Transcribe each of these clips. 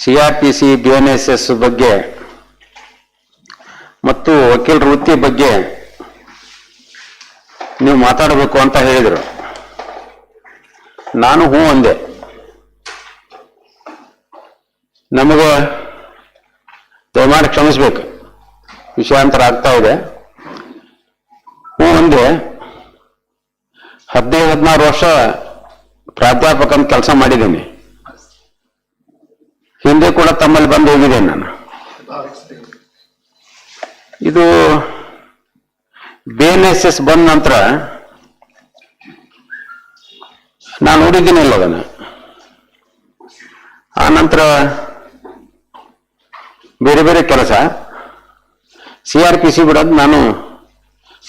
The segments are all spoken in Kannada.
C R P C B N S S ಬಗ್ಗೆ ಮತ್ತು ವಕೀಲರ ವೃತ್ತಿ ಬಗ್ಗೆ ನೀವು ಮಾತಾಡಬೇಕು ಅಂತ ಹೇಳಿದರು ನಾನು ಹೂ ಅಂದೆ ನಮಗೆ ದಯಮಾಡಿ ಕ್ಷಮಿಸ್ಬೇಕು ವಿಷಯಾಂತರ ಆಗ್ತಾ ಇದೆ ಹೂ ಅಂದೆ ಹದಿನೈದು ಹದಿನಾರು ವರ್ಷ ಪ್ರಾಧ್ಯಾಪಕ ಅಂತ ಕೆಲಸ ಮಾಡಿದ್ದೀನಿ ಹಿಂದೆ ಕೂಡ ತಮ್ಮಲ್ಲಿ ಬಂದು ಹೋಗಿದೆ ನಾನು ಇದು ಬಿ ಎನ್ ಎಸ್ ಎಸ್ ಬಂದ ನಂತರ ನಾನು ನೋಡಿದ್ದೀನಿ ಅದನ್ನು ಆ ನಂತರ ಬೇರೆ ಬೇರೆ ಕೆಲಸ ಸಿ ಆರ್ ಪಿ ಸಿ ಬಿಡೋದು ನಾನು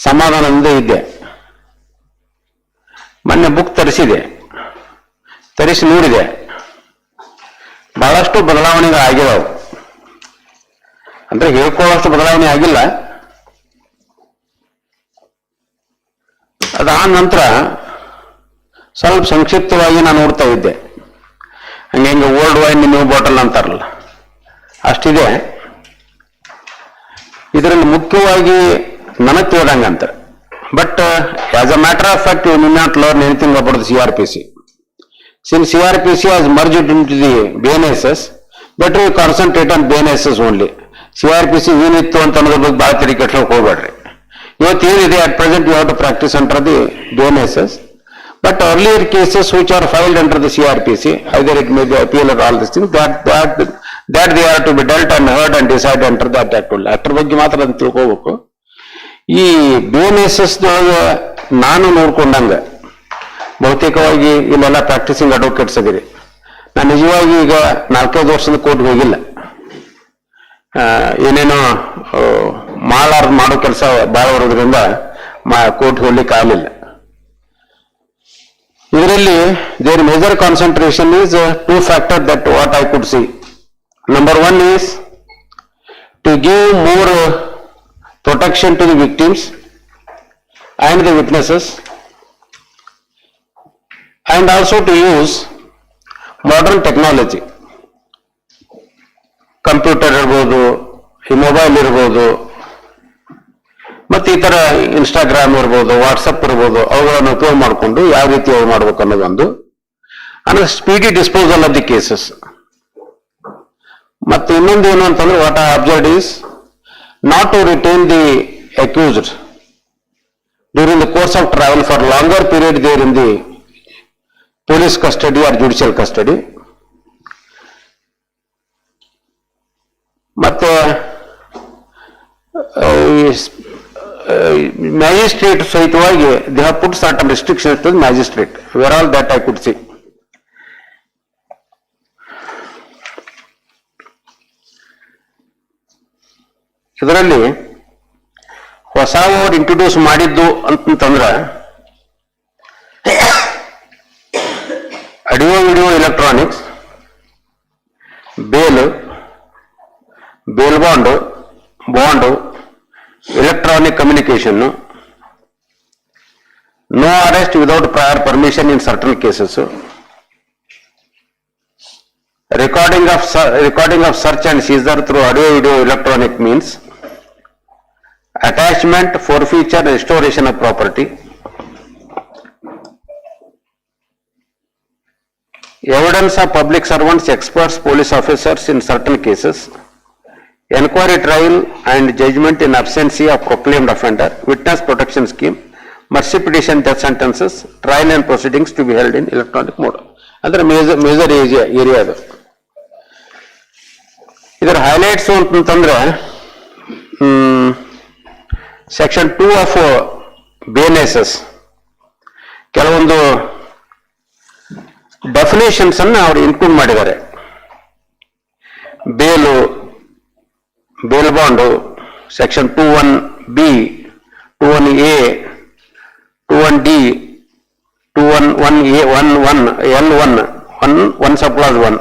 ಸಮಾಧಾನದಿಂದ ಇದ್ದೆ ಮೊನ್ನೆ ಬುಕ್ ತರಿಸಿದೆ ತರಿಸಿ ನೋಡಿದೆ ಬಹಳಷ್ಟು ಬದಲಾವಣೆಗಳು ಆಗಿದಾವೆ ಅಂದ್ರೆ ಹೇಳ್ಕೊಳ್ಳೋಷ್ಟು ಬದಲಾವಣೆ ಆಗಿಲ್ಲ ಅದಾದ ನಂತರ ಸ್ವಲ್ಪ ಸಂಕ್ಷಿಪ್ತವಾಗಿ ನಾನು ನೋಡ್ತಾ ಇದ್ದೆ ಹಂಗೆ ಹಿಂಗೆ ಓಲ್ಡ್ ವೈನ್ ನ್ಯೂ ಬಾಟಲ್ ಅಂತಾರಲ್ಲ ಅಷ್ಟಿದೆ ಇದರಲ್ಲಿ ಮುಖ್ಯವಾಗಿ ನನಗೆ ತಿಳಿದಂಗೆ ಅಂತಾರೆ but as a matter of fact you need not learn anything about C R P C Since CRPC has merged into the BNSS, better you concentrate on BNSS only. CRPC unit ಏನಿತ್ತು ಅಂತ ಅನ್ನೋದ್ರ ಬಗ್ಗೆ ಭಾಳ ತಲೆ ಕೆಟ್ಟಕ್ಕೆ ಹೋಗ್ಬೇಡ್ರಿ ಇವತ್ತು ಏನಿದೆ at present you have to practice under the BNSS. But earlier cases which are filed under the CRPC, either it may be appeal or all these things, that, that, that they are to be dealt and heard and decided under that act only. ಅದ್ರ ಬಗ್ಗೆ ಮಾತ್ರ ಅಂತ ತಿಳ್ಕೋಬೇಕು ಈ ಬಿ ಎನ್ ನಾನು ನೋಡ್ಕೊಂಡಂಗೆ ಬಹುತೇಕವಾಗಿ ಇಲ್ಲೆಲ್ಲ ಪ್ರಾಕ್ಟೀಸಿಂಗ್ ಅಡ್ವೊಕೇಟ್ಸ್ ಆಗಿರಿ ನಾನು ನಿಜವಾಗಿ ಈಗ ನಾಲ್ಕೈದು ವರ್ಷದ ಕೋರ್ಟ್ ಹೋಗಿಲ್ಲ ಏನೇನೋ ಮಾಡಾರ್ ಮಾಡೋ ಕೆಲಸ ಭಾಳ ಬರೋದ್ರಿಂದ ಕೋರ್ಟ್ ಹೋಗ್ಲಿಕ್ಕೆ ಆಗಲಿಲ್ಲ ಇದರಲ್ಲಿ there major concentration is two factor that what I could see number one is to give more protection to the victims and the witnesses and also to use modern technology computer ಇರ್ಬೋದು ಈ ಮೊಬೈಲ್ ಇರ್ಬೋದು ಮತ್ತು ಈ ಥರ ಇನ್ಸ್ಟಾಗ್ರಾಮ್ ಇರ್ಬೋದು ವಾಟ್ಸಪ್ ಇರ್ಬೋದು ಅವುಗಳನ್ನು ಉಪಯೋಗ ಮಾಡಿಕೊಂಡು ಯಾವ ರೀತಿ ಅವ್ರು ಮಾಡ್ಬೇಕು ಅನ್ನೋದೊಂದು ಅಂದರೆ speedy disposal of the cases ಮತ್ತು ಇನ್ನೊಂದು ಏನು ಅಂತಂದ್ರೆ what are absurd is not to retain the accused during the course of travel for longer period there in the police custody or judicial custody ಮತ್ತೆ ಮ್ಯಾಜಿಸ್ಟ್ರೇಟ್ ಸಹಿತವಾಗಿ they have put certain restriction ಇರ್ತದೆ magistrate where all that I could see ಇದರಲ್ಲಿ ಹೊಸ ಓಡ್ ಇಂಟ್ರೊಡ್ಯೂಸ್ ಮಾಡಿದ್ದು ಅಂತಂದ್ರೆ electronics, bail bond, bond, electronic communication, no arrest without prior permission in certain cases, recording of search and seizure through audio, video, electronic means, attachment, forfeiture, restoration of property. Evidence of public servants, experts, police officers in certain cases. Inquiry, trial and judgment in absentia of proclaimed offender. Witness protection scheme. Mercy petition, death sentences. Trial and proceedings to be held in electronic mode. Other major area. Area highlights ಅದು ಇದರ ಹೈಲೈಟ್ಸ್ ಅಂತಂದ್ರೆ ಸೆಕ್ಷನ್ ಟೂ ಡೆಫಿನೇಷನ್ಸ್ ಅನ್ನ ಅವರು ಇನ್ಕ್ಲೂಡ್ ಮಾಡಿದ್ದಾರೆ bail bail bond section two one B two one A two one D two one one A one one L one one one sub one